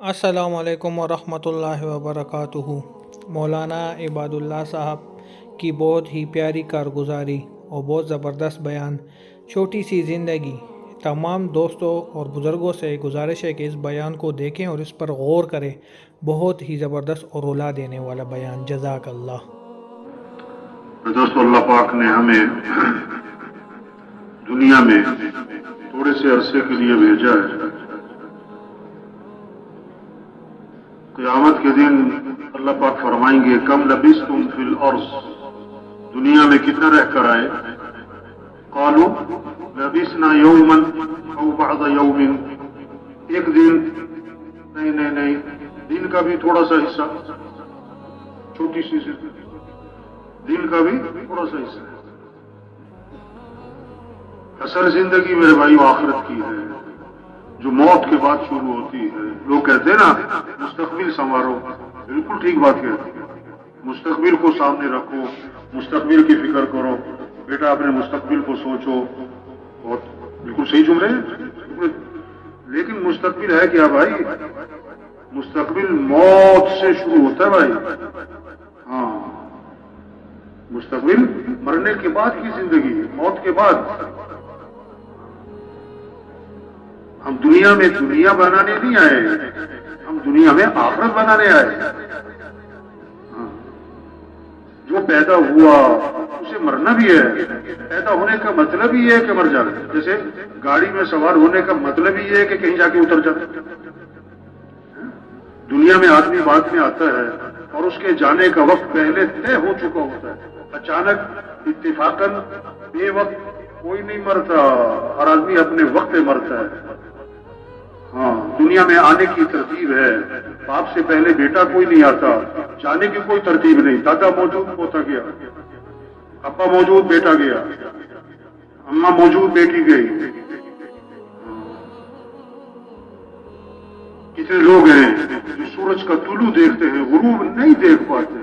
السلام علیکم ورحمۃ اللہ وبرکاتہ۔ مولانا عباد اللہ صاحب کی بہت ہی پیاری کارگزاری اور بہت زبردست بیان۔ چھوٹی سی زندگی۔ تمام دوستوں اور بزرگوں سے گزارش ہے کہ اس بیان کو دیکھیں اور اس پر غور کریں۔ بہت ہی زبردست اور رلا دینے والا بیان۔ جزاک اللہ۔ دوستو، اللہ پاک نے ہمیں دنیا میں تھوڑے سے عرصے کے لیے بھیجا ہے۔ قیامت کے دن اللہ پاک فرمائیں گے، کم لبیس تم فی الارض۔ دنیا میں کتنا رہ کر آئے؟ قالو لبیسنا یومن او بعض یومن ایک دن، نہیں نہیں نہیں، دن کا بھی تھوڑا سا حصہ۔ چھوٹی سی سی۔ دن کا بھی تھوڑا سا حصہ۔ اصل زندگی میرے بھائی آخرت کی ہے۔ جو موت کے بعد شروع ہوتی ہے۔ لوگ کہتے ہیں نا، مستقبل سنوارو۔ بالکل ٹھیک بات کہتے ہیں۔ مستقبل کو سامنے رکھو، مستقبل کی فکر کرو۔ بیٹا اپنے مستقبل کو سوچو۔ اور بالکل صحیح چن رہے ہیں لیکن مستقبل ہے کیا بھائی؟ مستقبل موت سے شروع ہوتا ہے بھائی۔ ہاں۔ مستقبل مرنے کے بعد کی زندگی، موت کے بعد۔ ہم دنیا میں دنیا بنانے نہیں آئے ہم دنیا میں آخرت بنانے آئے ہاں۔ جو پیدا ہوا، اسے مرنا بھی ہے۔ پیدا ہونے کا مطلب ہی ہے کہ مر جانا جیسے گاڑی میں سوار ہونے کا مطلب ہی ہے کہ کہیں جا کے اتر جانا دنیا میں آدمی بعد میں آتا ہے اور اس کے جانے کا وقت پہلے طے ہو چکا ہوتا ہے۔ اچانک اتفاقاً بے وقت کوئی نہیں مرتا ہر آدمی اپنے وقت پہ مرتا ہے۔ ہاں دنیا میں آنے کی ترتیب ہے۔ باپ سے پہلے بیٹا کوئی نہیں آتا، جانے کی کوئی ترتیب نہیں۔ دادا موجود ہوتا گیا، ابا موجود بیٹا گیا اما موجود بیٹی گئی۔ کتنے لوگ ہیں جو سورج کا طلوع دیکھتے ہیں، غروب نہیں دیکھ پاتے۔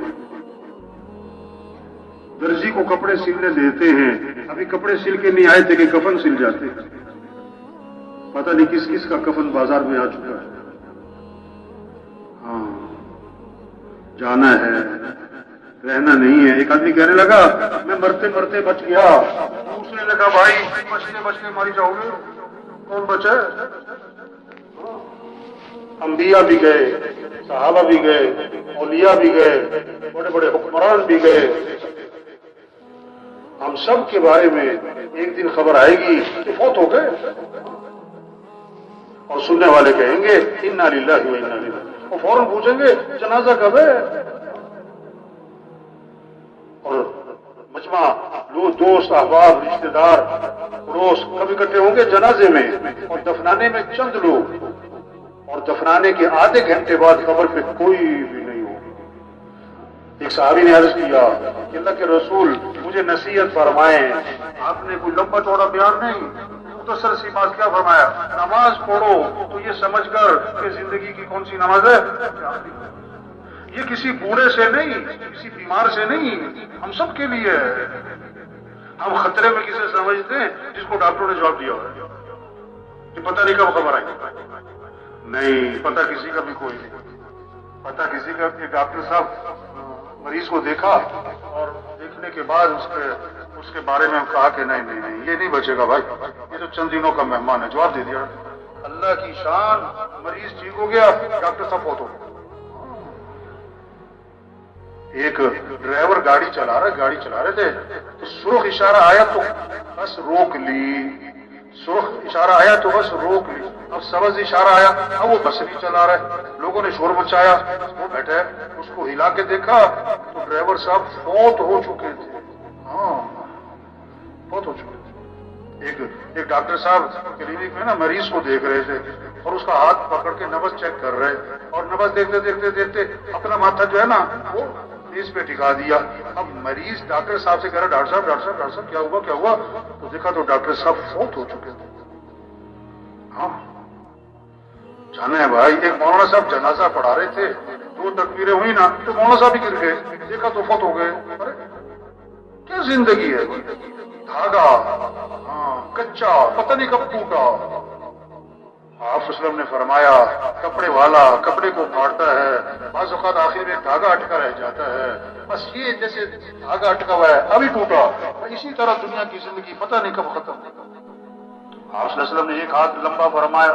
درزی کو کپڑے سلنے دیتے ہیں۔ ابھی کپڑے سل کے نہیں آئے تھے کہ کفن سل جاتے پتہ نہیں کس کس کا کفن بازار میں آ چکا ہے۔ ہاں جانا ہے، رہنا نہیں ہے۔ ایک آدمی کہنے لگا، میں مرتے مرتے بچ گیا۔ دوسرے نے کہا، بھائی بچتے بچتے ماری جاؤ گے۔ کون بچے انبیاء بھی گئے، صحابہ بھی گئے، اولیاء بھی گئے، بڑے بڑے حکمران بھی گئے۔ ہم سب کے بارے میں ایک دن خبر آئے گی کہ فوت ہو گئے اور سننے والے کہیں گے، انا للہ و انا للہ فوراً پوچھیں گے، جنازہ کب ہے؟ اور مجمع دو دوست، احباب رشتے دار، پڑوس کب اکٹھے ہوں گے جنازے میں اور دفنانے میں چند لوگ اور دفنانے کے آدھے گھنٹے بعد قبر پہ کوئی بھی نہیں ایک صحابی نے عرض کیا کہ اللہ کے رسول مجھے نصیحت فرمائے آپ نے کوئی لمبا چوڑا بیان نہیں مختصر سی بات کیا فرمایا؟ نماز پڑھو تو یہ سمجھ کر کہ زندگی کی کون سی نماز ہے؟ یہ کسی بوڑھے سے نہیں، کسی بیمار سے نہیں، ہم سب کے لیے ہے۔ ہم خطرے میں کسے سمجھتے ہیں جس کو ڈاکٹر نے جواب دیا ہوا کہ پتہ نہیں کب خبر آئی۔ نہیں، پتہ کسی کا بھی کوئی نہیں۔ پتہ کسی کا کہ ڈاکٹر صاحب مریض کو دیکھا اور دیکھنے کے بعد اس کے اس کے بارے میں کہا کہ نہیں نہیں نہیں، یہ نہیں بچے گا بھائی۔ یہ تو چند دنوں کا مہمان ہے، جواب دے دیا۔ اللہ کی شان، مریض ٹھیک ہو گیا، ڈاکٹر صاحب فوت ہو ایک ڈرائیور گاڑی چلا رہا گاڑی چلا رہے تھے۔ تو سرخ اشارہ آیا تو بس روک لی۔ سرخ اشارہ آیا تو بس روک لی۔ اب سبز اشارہ آیا، اب وہ بس نہیں چلا رہا ہے۔ لوگوں نے شور مچایا۔ وہ بیٹھے اس کو ہلا کے دیکھا تو ڈرائیور صاحب فوت ہو چکے تھے۔ ہاں بہت ہو چکے تھے۔ ایک ایک ڈاکٹر صاحب کلینک میں نا مریض کو دیکھ رہے تھے اور اس کا ہاتھ پکڑ کے نبز چیک کر رہے اور نبز دیکھتے دیکھتے دیکھتے اپنا ماتھا جو ہے نا وہ میز پہ ٹکا دیا۔ اب مریض ڈاکٹر صاحب سے کہہ رہا ڈاکٹر صاحب ڈاکٹر صاحب ڈاکٹر صاحب، کیا ہوا کیا ہوا؟ تو دیکھا تو ڈاکٹر صاحب فوت ہو چکے تھے۔ ہاں جانا ہے بھائی، ایک مولانا صاحب جنازہ پڑھا رہے تھے۔ دو تکبیریں ہوئی نا، تو مولانا صاحب ہی گر گئے۔ دیکھا تو فوت ہو گئے۔ کیا زندگی ہے؟ دھاگا ہاں کچا، پتہ نہیں کب ٹوٹا۔ آپ وسلم نے فرمایا، کپڑے والا کپڑے کو کاٹتا ہے، بعض اوقات آخر میں دھاگا اٹکا رہ جاتا ہے۔ بس یہ جیسے دھاگا اٹکا ہوا ہے، ابھی ٹوٹا۔ اسی طرح دنیا کی زندگی، پتہ نہیں کب ختم۔ آپ صلی اللہ علیہ وسلم نے ایک ہاتھ لمبا فرمایا،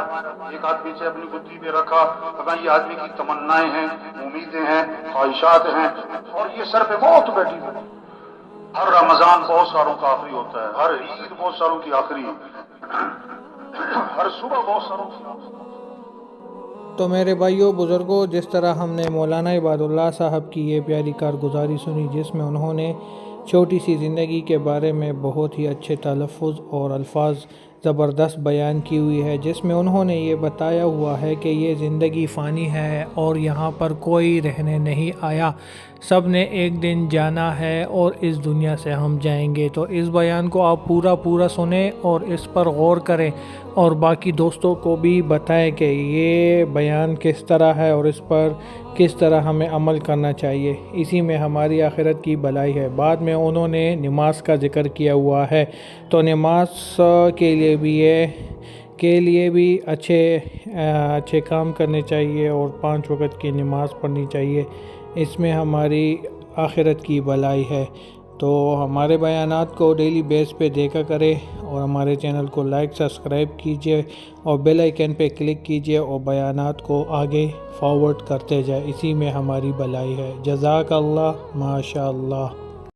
ایک ہاتھ پیچھے اپنی بدھی پہ رکھا۔ کہا یہ آدمی کی تمنائیں ہیں، امیدیں ہیں، خواہشات ہیں، اور یہ سر پہ موت بیٹھی ہوئی۔ ہر رمضان بہت ساروں کا آخری ہوتا ہے، ہر عید بہت ساروں کی آخری ہر صبح بہت ساروں کی آخری تو میرے بھائیوں بزرگوں جس طرح ہم نے مولانا عباد اللہ صاحب کی یہ پیاری کارگزاری سنی، جس میں انہوں نے چھوٹی سی زندگی کے بارے میں بہت ہی اچھے تلفظ اور الفاظ زبردست بیان کی ہوئی ہے، جس میں انہوں نے یہ بتایا ہوا ہے کہ یہ زندگی فانی ہے اور یہاں پر کوئی رہنے نہیں آیا۔ سب نے ایک دن جانا ہے اور اس دنیا سے ہم جائیں گے۔ تو اس بیان کو آپ پورا پورا سنیں اور اس پر غور کریں اور باقی دوستوں کو بھی بتائیں کہ یہ بیان کس طرح ہے اور اس پر کس طرح ہمیں عمل کرنا چاہیے۔ اسی میں ہماری آخرت کی بھلائی ہے۔ بعد میں انہوں نے نماز کا ذکر کیا ہوا ہے۔ تو نماز کے لیے بھی یہ کے لیے بھی اچھے اچھے کام کرنے چاہیے اور پانچ وقت کی نماز پڑھنی چاہیے۔ اس میں ہماری آخرت کی بھلائی ہے۔ تو ہمارے بیانات کو ڈیلی بیس پہ دیکھا کرے اور ہمارے چینل کو لائک سبسکرائب کیجیے اور بیل آئیکن پہ کلک کیجیے اور بیانات کو آگے فارورڈ کرتے جائے۔ اسی میں ہماری بھلائی ہے۔ جزاک اللہ ماشاء اللہ